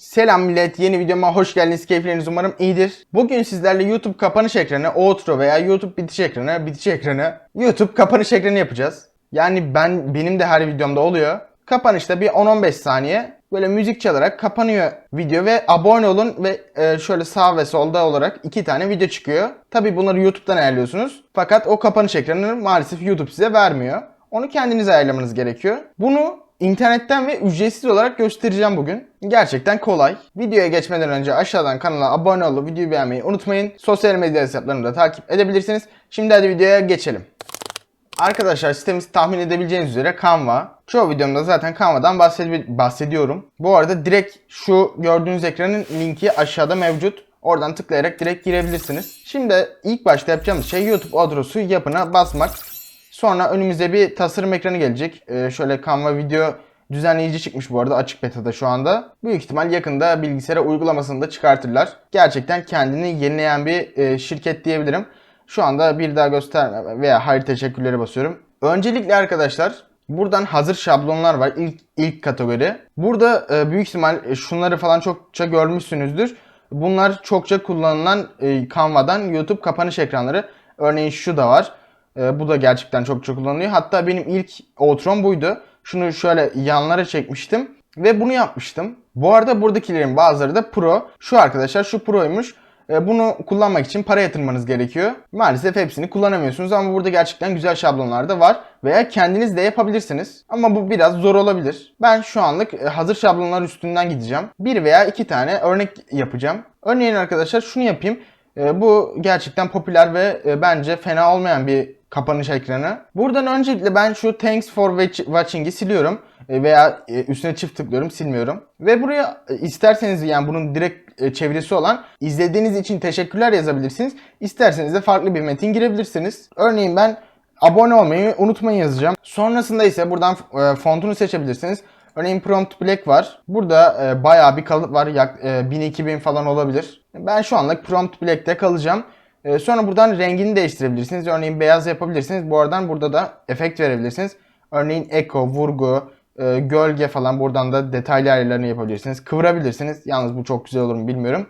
Selam millet, yeni videoma hoş geldiniz. Keyifleriniz umarım iyidir. Bugün sizlerle YouTube kapanış ekranı, outro veya YouTube bitiş ekranı, bitiş ekranı, YouTube kapanış ekranı yapacağız. Yani ben benim de her videomda oluyor. Kapanışta bir 10-15 saniye böyle müzik çalarak kapanıyor video ve abone olun ve e, şöyle sağ ve solda olarak iki tane video çıkıyor. Tabi bunları YouTube'dan ayarlıyorsunuz. Fakat o kapanış ekranını maalesef YouTube size vermiyor. Onu kendiniz ayarlamanız gerekiyor. Bunu internetten ve ücretsiz olarak göstereceğim bugün. Gerçekten kolay. Videoya geçmeden önce aşağıdan kanala abone olup videoyu beğenmeyi unutmayın. Sosyal medya hesaplarını da takip edebilirsiniz. Şimdi hadi videoya geçelim. Arkadaşlar sitemiz tahmin edebileceğiniz üzere Canva. Çoğu videomda zaten Canva'dan bahsed- bahsediyorum. Bu arada direkt şu gördüğünüz ekranın linki aşağıda mevcut. Oradan tıklayarak direkt girebilirsiniz. Şimdi ilk başta yapacağımız şey YouTube adresi yapına basmak. Sonra önümüze bir tasarım ekranı gelecek. Ee, şöyle Canva video düzenleyici çıkmış bu arada açık beta'da şu anda. Büyük ihtimal yakında bilgisayara uygulamasını da çıkartırlar. Gerçekten kendini yenileyen bir e, şirket diyebilirim. Şu anda bir daha gösterme veya hayır teşekkürleri basıyorum. Öncelikle arkadaşlar buradan hazır şablonlar var ilk ilk kategori. Burada e, büyük ihtimal şunları falan çokça görmüşsünüzdür. Bunlar çokça kullanılan e, Canva'dan YouTube kapanış ekranları. Örneğin şu da var. E, bu da gerçekten çok çok kullanılıyor. Hatta benim ilk outro'm buydu. Şunu şöyle yanlara çekmiştim ve bunu yapmıştım. Bu arada buradakilerin bazıları da pro. Şu arkadaşlar şu proymuş. E, Bunu kullanmak için para yatırmanız gerekiyor. Maalesef hepsini kullanamıyorsunuz ama burada gerçekten güzel şablonlar da var. Veya kendiniz de yapabilirsiniz. Ama bu biraz zor olabilir. Ben şu anlık e, hazır şablonlar üstünden gideceğim. Bir veya iki tane örnek yapacağım. Örneğin arkadaşlar şunu yapayım. E, Bu gerçekten popüler ve e, bence fena olmayan bir kapanış ekranı. Buradan öncelikle ben şu thanks for watch- watching'i siliyorum E, veya e, üstüne çift tıklıyorum silmiyorum. Ve buraya e, isterseniz yani bunun direkt çevirisi olan izlediğiniz için teşekkürler yazabilirsiniz. İsterseniz de farklı bir metin girebilirsiniz. Örneğin ben abone olmayı unutmayın yazacağım. Sonrasında ise buradan fontunu seçebilirsiniz. Örneğin Prompt Black var. Burada e, bayağı bir kalıp var. Yak, e, 1000-2000 falan olabilir. Ben şu anlık Prompt Black'te kalacağım. E, sonra buradan rengini değiştirebilirsiniz. Örneğin beyaz yapabilirsiniz. Bu aradan burada da efekt verebilirsiniz. Örneğin Echo, vurgu, e, gölge falan buradan da detaylı ayarlarını yapabilirsiniz. Kıvırabilirsiniz. Yalnız bu çok güzel olur mu bilmiyorum.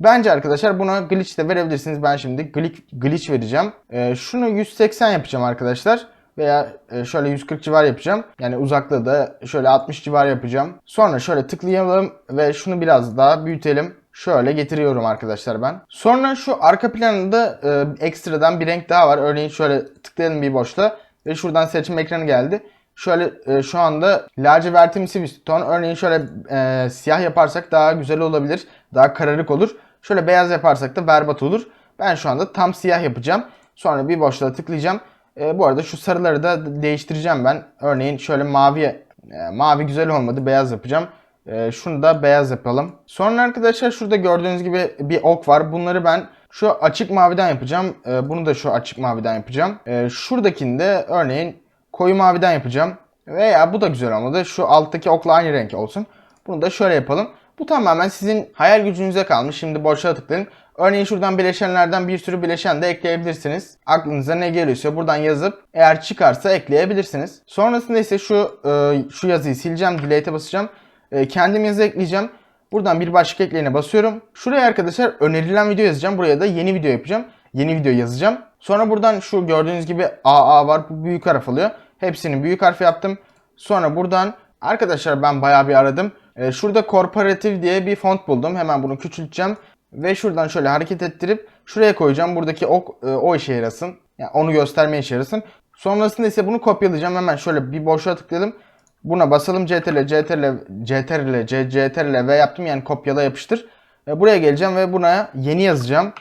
Bence arkadaşlar buna glitch de verebilirsiniz. Ben şimdi glitch, glitch vereceğim. E, şunu 180 yapacağım arkadaşlar. Veya e, şöyle 140 civar yapacağım. Yani uzaklığı da şöyle 60 civar yapacağım. Sonra şöyle tıklayalım ve şunu biraz daha büyütelim. Şöyle getiriyorum arkadaşlar ben. Sonra şu arka planında e, ekstradan bir renk daha var. Örneğin şöyle tıklayalım bir boşluğa ve şuradan seçim ekranı geldi. Şöyle e, şu anda lacivertimsi bir ton. Örneğin şöyle e, siyah yaparsak daha güzel olabilir. Daha kararık olur. Şöyle beyaz yaparsak da berbat olur. Ben şu anda tam siyah yapacağım. Sonra bir boşluğa tıklayacağım. E, bu arada şu sarıları da değiştireceğim ben. Örneğin şöyle mavi e, mavi güzel olmadı. Beyaz yapacağım. E, şunu da beyaz yapalım. Sonra arkadaşlar şurada gördüğünüz gibi bir ok var. Bunları ben şu açık maviden yapacağım. E, bunu da şu açık maviden yapacağım. E, şuradakini de örneğin koyu maviden yapacağım. Veya bu da güzel olmadı. Şu alttaki okla aynı renk olsun. Bunu da şöyle yapalım. Bu tamamen sizin hayal gücünüze kalmış. Şimdi boşluğa tıklayın. Örneğin şuradan bileşenlerden bir sürü bileşen de ekleyebilirsiniz. Aklınıza ne geliyorsa buradan yazıp eğer çıkarsa ekleyebilirsiniz. Sonrasında ise şu e, şu yazıyı sileceğim, delete'e basacağım. E, kendim yazı ekleyeceğim. Buradan bir başlık ekleğine basıyorum. Şuraya arkadaşlar önerilen video yazacağım. Buraya da yeni video yapacağım. Yeni video yazacağım. Sonra buradan şu gördüğünüz gibi AA var. Bu büyük harf alıyor. Hepsini büyük harf yaptım. Sonra buradan arkadaşlar ben bayağı bir aradım. Ee, şurada korporatif diye bir font buldum. Hemen bunu küçülteceğim. Ve şuradan şöyle hareket ettirip şuraya koyacağım. Buradaki ok e, o işe yarasın. Yani onu göstermeye işe yarasın. Sonrasında ise bunu kopyalayacağım. Hemen şöyle bir boşluğa tıkladım. Buna basalım CTRL, CTRL, CTRL, C, CTRL V yaptım yani kopyala yapıştır. E, buraya geleceğim ve buna yeni yazacağım.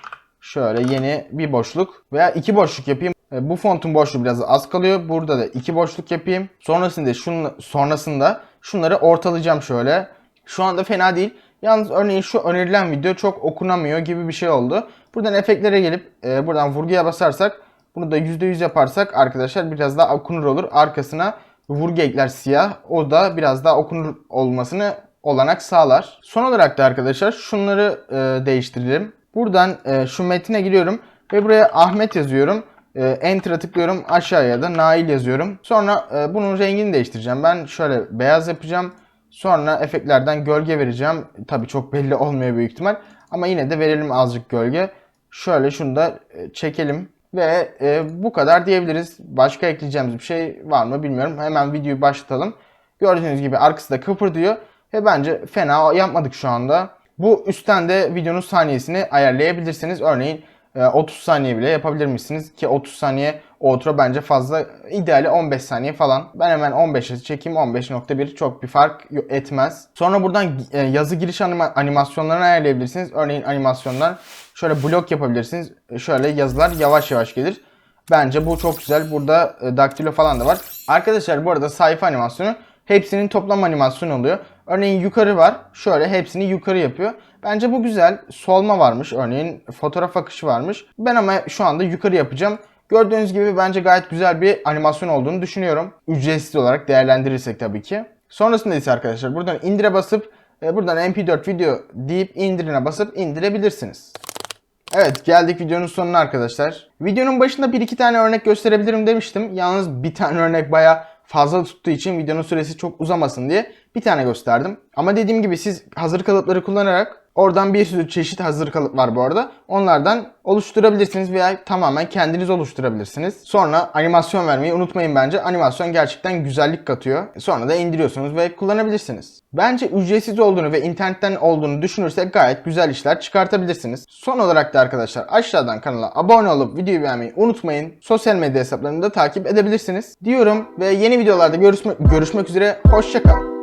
Şöyle yeni bir boşluk veya iki boşluk yapayım. E, Bu fontun boşluğu biraz az kalıyor. Burada da iki boşluk yapayım. Sonrasında şunu, sonrasında şunları ortalayacağım şöyle. Şu anda fena değil. Yalnız örneğin şu önerilen video çok okunamıyor gibi bir şey oldu. Buradan efektlere gelip e, buradan vurguya basarsak bunu da %100 yaparsak arkadaşlar biraz daha okunur olur. Arkasına vurgu ekler siyah. O da biraz daha okunur olmasını olanak sağlar. Son olarak da arkadaşlar şunları e, değiştirelim. Buradan e, şu metine giriyorum ve buraya Ahmet yazıyorum. E, Enter'a tıklıyorum. Aşağıya da Nail yazıyorum. Sonra e, bunun rengini değiştireceğim. Ben şöyle beyaz yapacağım. Sonra efektlerden gölge vereceğim. Tabii çok belli olmuyor büyük ihtimal. Ama yine de verelim azıcık gölge. Şöyle şunu da e, çekelim. Ve e, bu kadar diyebiliriz. Başka ekleyeceğimiz bir şey var mı bilmiyorum. Hemen videoyu başlatalım. Gördüğünüz gibi arkası da kıpırdıyor. Ve bence fena yapmadık şu anda. Bu üstten de videonun saniyesini ayarlayabilirsiniz. Örneğin 30 saniye bile yapabilir Ki 30 saniye outro bence fazla. İdeali 15 saniye falan. Ben hemen 15'e çekeyim. 15.1 çok bir fark etmez. Sonra buradan e, yazı giriş anima- animasyonlarını ayarlayabilirsiniz. Örneğin animasyonlar şöyle blok yapabilirsiniz. E, Şöyle yazılar yavaş yavaş gelir. Bence bu çok güzel. Burada e, daktilo falan da var. Arkadaşlar bu arada sayfa animasyonu hepsinin toplam animasyonu oluyor. Örneğin yukarı var. Şöyle hepsini yukarı yapıyor. Bence bu güzel. Solma varmış. Örneğin fotoğraf akışı varmış. Ben ama şu anda yukarı yapacağım. Gördüğünüz gibi bence gayet güzel bir animasyon olduğunu düşünüyorum. Ücretsiz olarak değerlendirirsek tabii ki. Sonrasında ise arkadaşlar buradan indire basıp e, buradan mp4 video deyip indirine basıp indirebilirsiniz. Evet geldik videonun sonuna arkadaşlar. Videonun başında bir iki tane örnek gösterebilirim demiştim. Yalnız bir tane örnek baya fazla tuttuğu için videonun süresi çok uzamasın diye bir tane gösterdim. Ama dediğim gibi siz hazır kalıpları kullanarak oradan bir sürü çeşit hazır kalıp var bu arada. Onlardan oluşturabilirsiniz veya tamamen kendiniz oluşturabilirsiniz. Sonra animasyon vermeyi unutmayın bence. Animasyon gerçekten güzellik katıyor. Sonra da indiriyorsunuz ve kullanabilirsiniz. Bence ücretsiz olduğunu ve internetten olduğunu düşünürsek gayet güzel işler çıkartabilirsiniz. Son olarak da arkadaşlar aşağıdan kanala abone olup videoyu beğenmeyi unutmayın. Sosyal medya hesaplarını da takip edebilirsiniz. Diyorum ve yeni videolarda görüşme, görüşmek üzere. Hoşçakalın.